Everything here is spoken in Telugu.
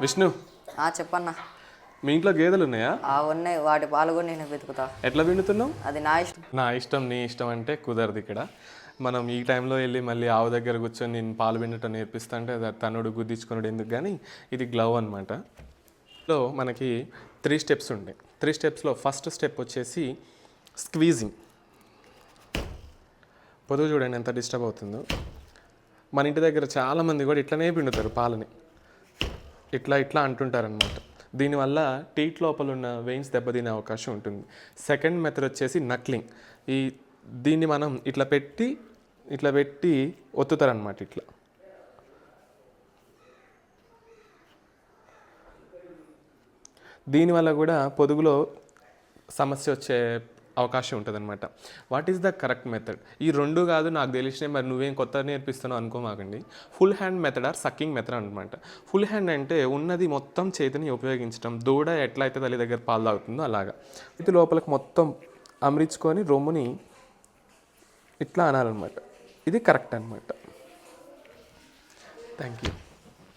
విష్ణు ఆ చెప్పన్నా. మీ ఇంట్లో గేదెలు ఉన్నాయా? ఆ ఉన్నాయి. వాటి పాలు కూడా నేను వెతుకుతా. ఎట్లా పిండుతున్నావు? అది నా ఇష్టం. నా ఇష్టం నీ ఇష్టం అంటే కుదరదు ఇక్కడ. మనం ఈ టైంలో వెళ్ళి మళ్ళీ ఆవు దగ్గర కూర్చొని నేను పాలు పిండటం నేర్పిస్తా అంటే అది తన్నుడు గుద్దించుకున్నాడు ఎందుకు కానీ ఇది గ్లవ్ అనమాట లో మనకి త్రీ స్టెప్స్ ఉంటాయి త్రీ స్టెప్స్లో ఫస్ట్ స్టెప్ వచ్చేసి స్క్వీజింగ్ పొదుగు చూడండి ఎంత డిస్టర్బ్ అవుతుందో. మన ఇంటి దగ్గర చాలామంది కూడా ఇట్లనే పిండుతారు పాలని. ఇట్లా ఇట్లా అంటుంటారనమాట దీనివల్ల టీట్ లోపల ఉన్న వెయిన్స్ దెబ్బతినే అవకాశం ఉంటుంది. సెకండ్ మెథడ్ వచ్చేసి నక్లింగ్ ఈ దీన్ని మనం ఇట్లా పెట్టి ఇట్లా పెట్టి ఒత్తుతారనమాట ఇట్లా. దీనివల్ల కూడా పొదుగులో సమస్య వచ్చే అవకాశం ఉంటుంది అనమాట what is the correct method ఈ రెండు కాదు నాకు తెలిసిన మరి నువ్వేం కొత్త నేర్పిస్తున్నావు అనుకోమాకండి. Full hand method or sucking method అనమాట ఫుల్ హ్యాండ్ అంటే ఉన్నది మొత్తం చేతిని ఉపయోగించడం దూడ ఎట్లా అయితే తల్లి దగ్గర పాలు తాగుతుందో అలాగా. ఇది లోపలికి మొత్తం అమరించుకొని రొమ్ముని ఇట్లా అనాలన్నమాట. ఇది కరెక్ట్ అనమాట థ్యాంక్ యూ